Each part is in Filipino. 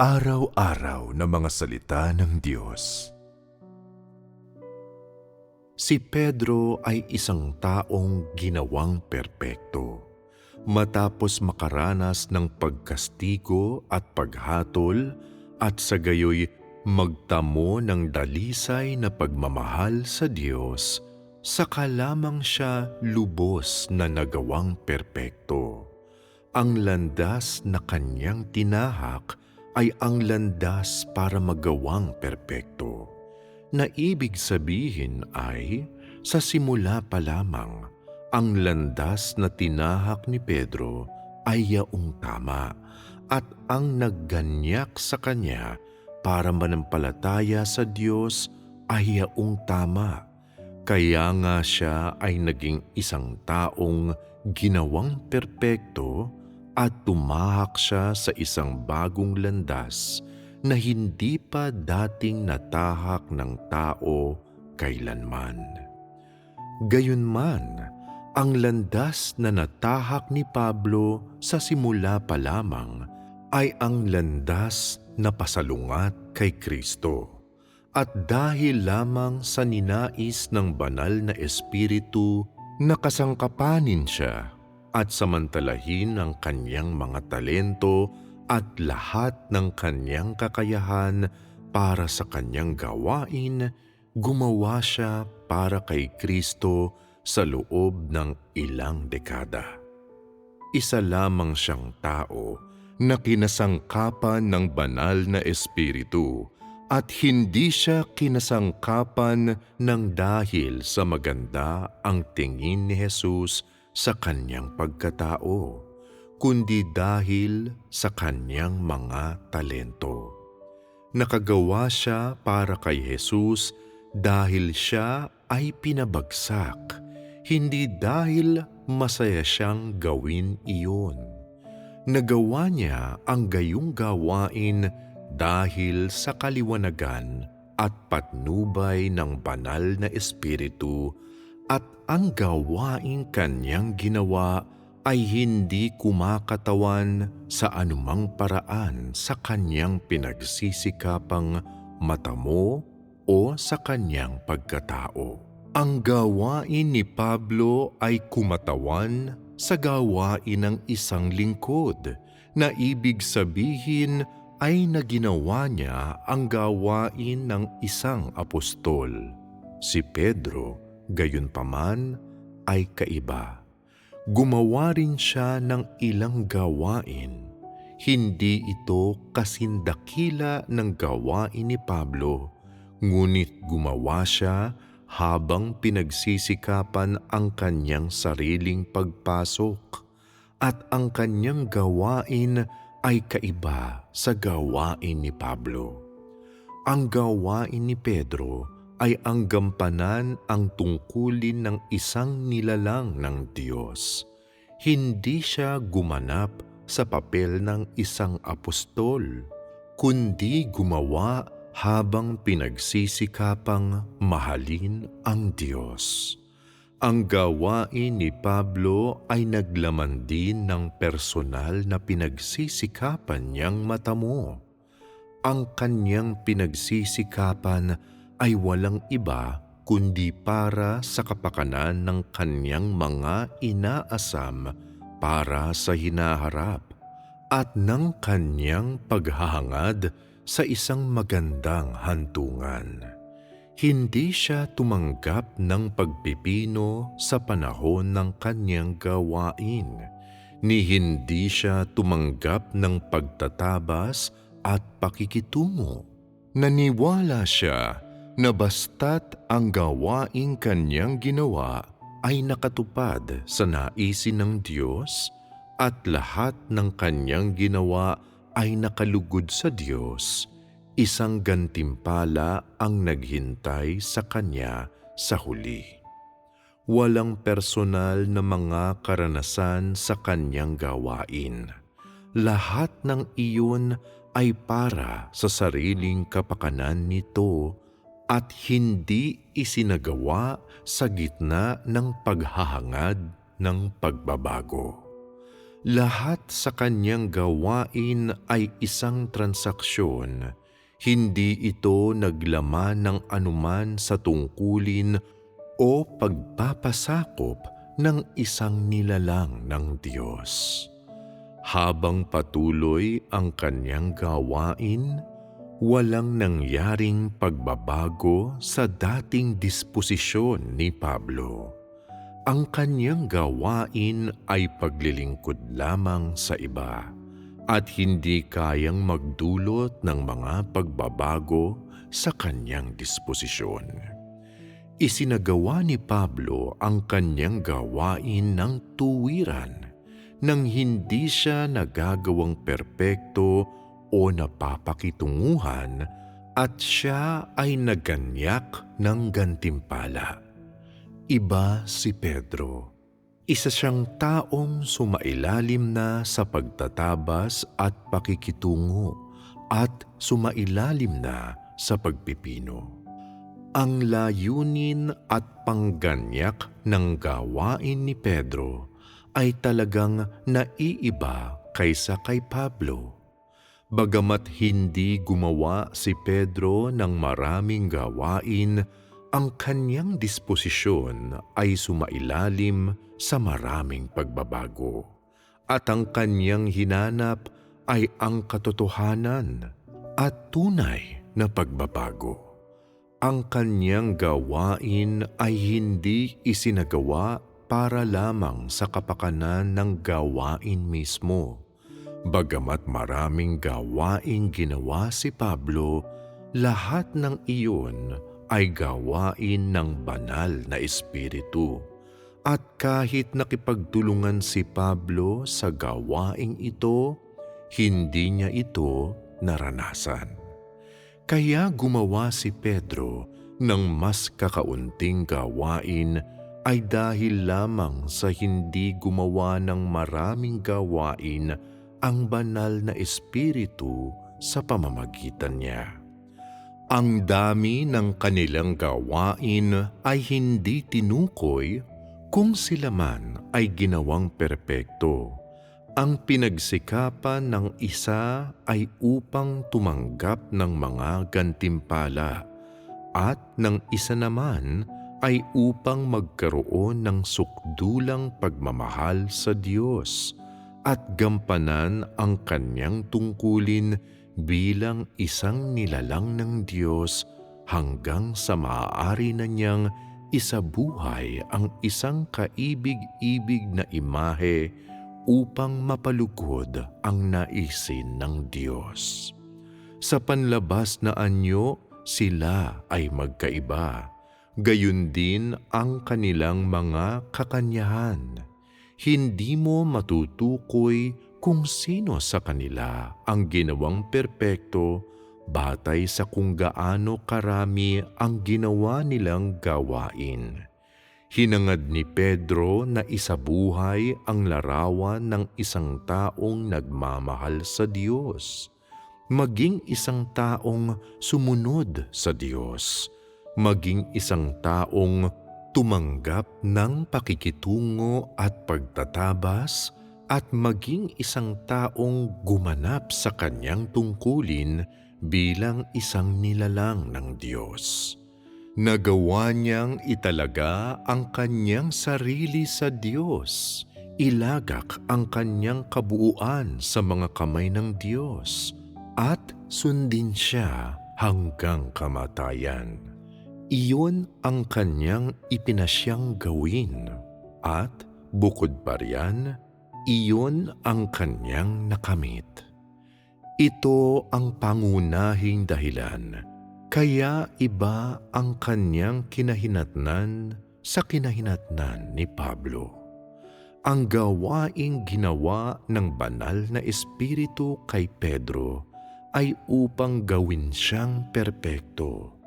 Pang-araw-araw na mga salita ng Diyos. Si Pedro ay isang taong ginawang perpekto. Matapos makaranas ng pagkastigo at paghatol at sa gayoy magtamo ng dalisay na pagmamahal sa Diyos, saka lamang siya lubos na nagawang perpekto. Ang landas na kanyang tinahak ay ang landas para magawang perpekto. Na ibig sabihin ay, sa simula pa lamang, ang landas na tinahak ni Pedro ay yaong tama at ang nagganyak sa kanya para manampalataya sa Diyos ay yaong tama. Kaya nga siya ay naging isang taong ginawang perpekto at tumahak siya sa isang bagong landas na hindi pa dating natahak ng tao kailanman. Gayunman, ang landas na natahak ni Pablo sa simula pa lamang ay ang landas na pasalungat kay Kristo. At dahil lamang sa ninais ng banal na espiritu, nakasangkapanin siya at samantalahin ang kanyang mga talento at lahat ng kanyang kakayahan para sa kanyang gawain, gumawa siya para kay Kristo sa loob ng ilang dekada. Isa lamang siyang tao na kinasangkapan ng banal na espiritu at hindi siya kinasangkapan ng dahil sa maganda ang tingin ni Jesus sa kanyang pagkatao, kundi dahil sa kanyang mga talento. Nakagawa siya para kay Jesus dahil siya ay pinabagsak, hindi dahil masaya siyang gawin iyon. Nagawa niya ang gayong gawain dahil sa kaliwanagan at patnubay ng banal na espiritu at ang gawaing kanyang ginawa ay hindi kumakatawan sa anumang paraan sa kanyang pinagsisikapang matamo o sa kanyang pagkatao. Ang gawain ni Pablo ay kumatawan sa gawain ng isang lingkod na ibig sabihin ay naginawa niya ang gawain ng isang apostol. Si Pedro, gayunpaman, ay kaiba. Gumawa rin siya ng ilang gawain. Hindi ito kasindakila ng gawain ni Pablo, ngunit gumawa siya habang pinagsisikapan ang kanyang sariling pagpasok at ang kanyang gawain ay kaiba sa gawain ni Pablo. Ang gawain ni Pedro ay ang gampanan ang tungkulin ng isang nilalang ng Diyos. Hindi siya gumanap sa papel ng isang apostol, kundi gumawa habang pinagsisikapang mahalin ang Diyos. Ang gawain ni Pablo ay naglaman din ng personal na pinagsisikapan niyang matamo. Ang kanyang pinagsisikapan ay walang iba kundi para sa kapakanan ng kanyang mga inaasam para sa hinaharap at ng kanyang paghahangad sa isang magandang hantungan hindi siya tumanggap ng pagpipino sa panahon ng kanyang gawain, ni hindi siya tumanggap ng pagtatabas at pakikitungo. Naniwala siya na basta't ang gawaing kanyang ginawa ay nakatupad sa naisin ng Diyos at lahat ng kanyang ginawa ay nakalugod sa Diyos, isang gantimpala ang naghintay sa kanya sa huli. Walang personal na mga karanasan sa kanyang gawain. Lahat ng iyon ay para sa sariling kapakanan nito at hindi isinagawa sa gitna ng paghahangad ng pagbabago. Lahat sa kanyang gawain ay isang transaksyon. Hindi ito naglaman ng anuman sa tungkulin o pagpapasakop ng isang nilalang ng Diyos. Habang patuloy ang kanyang gawain, walang nangyaring pagbabago sa dating disposisyon ni Pablo. Ang kanyang gawain ay paglilingkod lamang sa iba at hindi kayang magdulot ng mga pagbabago sa kanyang disposisyon. Isinagawa ni Pablo ang kanyang gawain ng tuwiran nang hindi siya nagagawang perpekto o napapakitunguhan at siya ay naganyak ng gantimpala. Iba si Pedro. Isa siyang taong sumailalim na sa pagtatabas at pakikitungo at sumailalim na sa pagpipino. Ang layunin at pangganyak ng gawain ni Pedro ay talagang naiiba kaysa kay Pablo. Bagamat hindi gumawa si Pedro ng maraming gawain, ang kanyang disposisyon ay sumailalim sa maraming pagbabago. At ang kanyang hinanap ay ang katotohanan at tunay na pagbabago. Ang kanyang gawain ay hindi isinagawa para lamang sa kapakanan ng gawain mismo. Bagamat maraming gawain ginawa si Pablo, lahat ng iyon ay gawain ng banal na espiritu. At kahit nakipagtulungan si Pablo sa gawaing ito, hindi niya ito naranasan. Kaya gumawa si Pedro ng mas kakaunting gawain ay dahil lamang sa hindi gumawa ng maraming gawain ang banal na espiritu sa pamamagitan niya. Ang dami ng kanilang gawain ay hindi tinukoy kung sila man ay ginawang perpekto. Ang pinagsikapan ng isa ay upang tumanggap ng mga gantimpala at ng isa naman ay upang magkaroon ng sukdulang pagmamahal sa Diyos at gampanan ang kanyang tungkulin bilang isang nilalang ng Diyos hanggang sa maaari na niyang isabuhay ang isang kaibig-ibig na imahe upang mapalugod ang naisin ng Diyos. Sa panlabas na anyo, sila ay magkaiba gayon din ang kanilang mga kakanyahan. Hindi mo matutukoy kung sino sa kanila ang ginawang perpekto batay sa kung gaano karami ang ginawa nilang gawain. Hinangad ni Pedro na isabuhay ang larawan ng isang taong nagmamahal sa Diyos, maging isang taong sumunod sa Diyos maging isang taong tumanggap ng pakikitungo at pagtatabas at maging isang taong gumanap sa kanyang tungkulin bilang isang nilalang ng Diyos. Nagawa niyang italaga ang kanyang sarili sa Diyos. Ilagak ang kanyang kabuuan sa mga kamay ng Diyos at sundin siya hanggang kamatayan. Iyon ang kanyang ipinasyang gawin at bukod pa riyan, iyon ang kanyang nakamit. Ito ang pangunahing dahilan kaya iba ang kanyang kinahinatnan sa kinahinatnan ni Pablo. Ang gawaing ginawa ng banal na espiritu kay Pedro ay upang gawin siyang perpekto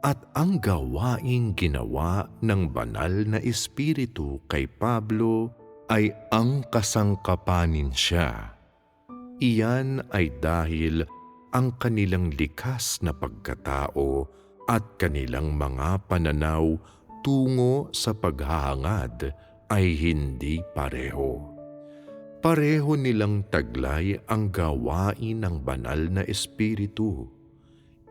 at ang gawaing ginawa ng banal na espiritu kay Pablo ay ang kasangkapanin siya. Iyan ay dahil ang kanilang likas na pagkatao at kanilang mga pananaw tungo sa paghahangad ay hindi pareho. Pareho nilang taglay ang gawain ng banal na espiritu.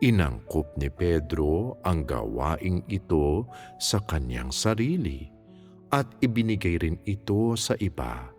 Inangkop ni Pedro ang gawaing ito sa kanyang sarili at ibinigay rin ito sa iba.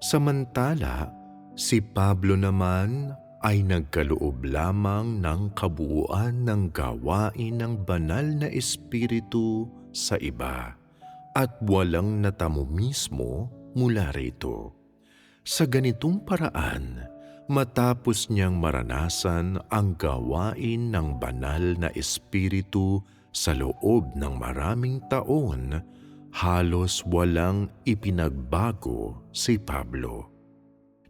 Samantala, si Pablo naman ay nagkaloob lamang ng kabuuan ng gawain ng banal na espiritu sa iba at walang natamo mismo mula rito. Sa ganitong paraan, matapos niyang maranasan ang gawain ng banal na espiritu sa loob ng maraming taon, halos walang ipinagbago si Pablo.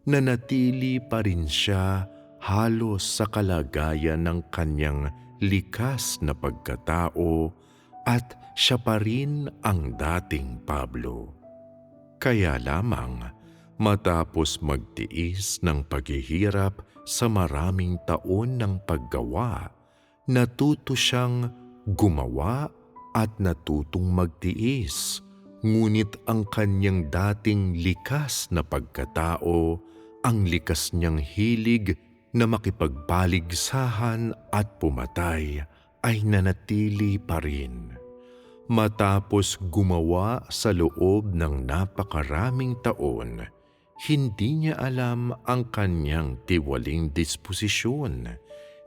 Nanatili pa rin siya halos sa kalagayan ng kanyang likas na pagkatao at siya pa rin ang dating Pablo. Kaya lamang matapos magtiis ng paghihirap sa maraming taon ng paggawa, natuto siyang gumawa at natutong magtiis. Ngunit ang kanyang dating likas na pagkatao, ang likas niyang hilig na makipagbaligsahan at pumatay ay nanatili pa rin. Matapos gumawa sa loob ng napakaraming taon, hindi niya alam ang kanyang tiwaling disposisyon,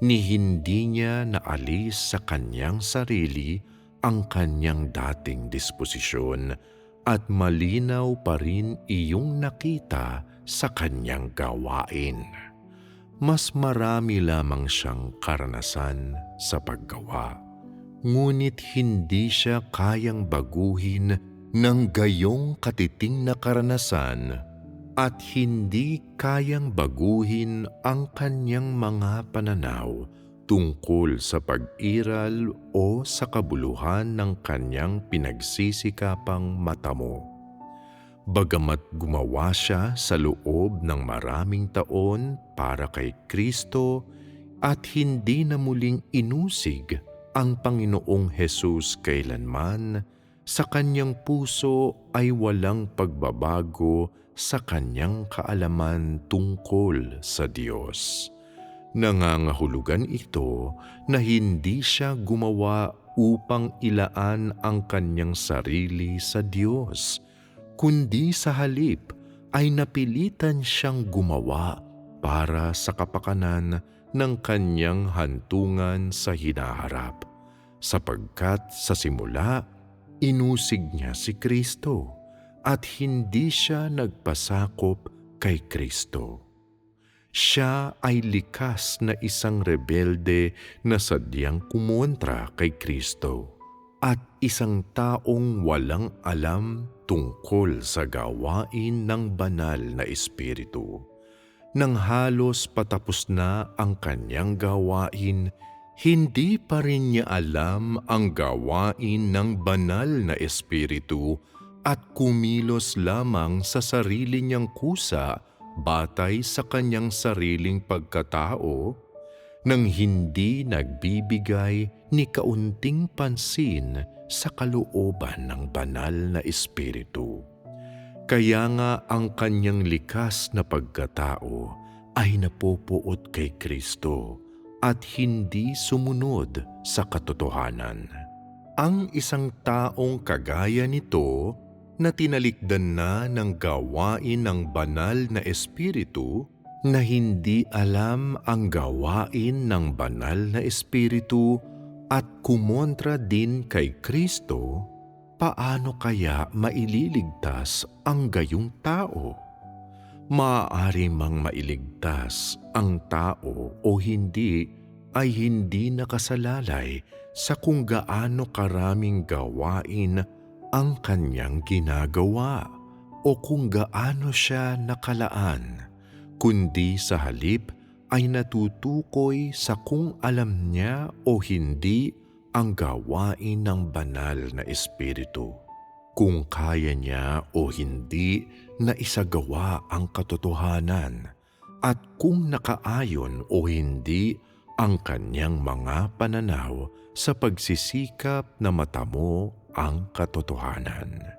ni hindi niya naalis sa kanyang sarili ang kanyang dating disposisyon at malinaw pa rin iyong nakita sa kanyang gawain. Mas marami lamang siyang karanasan sa paggawa ngunit hindi siya kayang baguhin ng gayong katiting na karanasan at hindi kayang baguhin ang kanyang mga pananaw tungkol sa pag-iral o sa kabuluhan ng kanyang pinagsisikapang matamo. Bagamat gumawa siya sa loob ng maraming taon para kay Kristo at hindi na muling inusig ang Panginoong Hesus kailanman sa kanyang puso ay walang pagbabago sa kanyang kaalaman tungkol sa Diyos. Nangangahulugan ito na hindi siya gumawa upang ilaan ang kanyang sarili sa Diyos, kundi sa halip ay napilitan siyang gumawa para sa kapakanan ng kanyang hantungan sa hinaharap sapagkat sa simula inusig niya si Kristo at hindi siya nagpasakop kay Kristo. Siya ay likas na isang rebelde na sadyang kumontra kay Kristo at isang taong walang alam tungkol sa gawain ng banal na espiritu. Nang halos patapos na ang kanyang gawain, hindi pa rin niya alam ang gawain ng banal na espiritu at kumilos lamang sa sarili niyang kusa batay sa kanyang sariling pagkatao nang hindi nagbibigay ni kaunting pansin sa kalooban ng banal na espiritu. Kaya nga ang kanyang likas na pagkatao ay napupuot kay Kristo at hindi sumunod sa katotohanan. Ang isang taong kagaya nito na tinalikdan na ng gawain ng banal na espiritu na hindi alam ang gawain ng banal na espiritu at kumontra din kay Kristo, paano kaya maililigtas ang gayong tao? Maaari mang mailigtas ang tao o hindi ay hindi nakasalalay sa kung gaano karaming gawain ang kanyang ginagawa o kung gaano siya nakalaan, kundi sa halip ay natutukoy sa kung alam niya o hindi ang gawain ng banal na espiritu. Kung kaya niya o hindi na isagawa ang katotohanan at kung nakaayon o hindi ang kanyang mga pananaw sa pagsisikap na matamo ang katotohanan.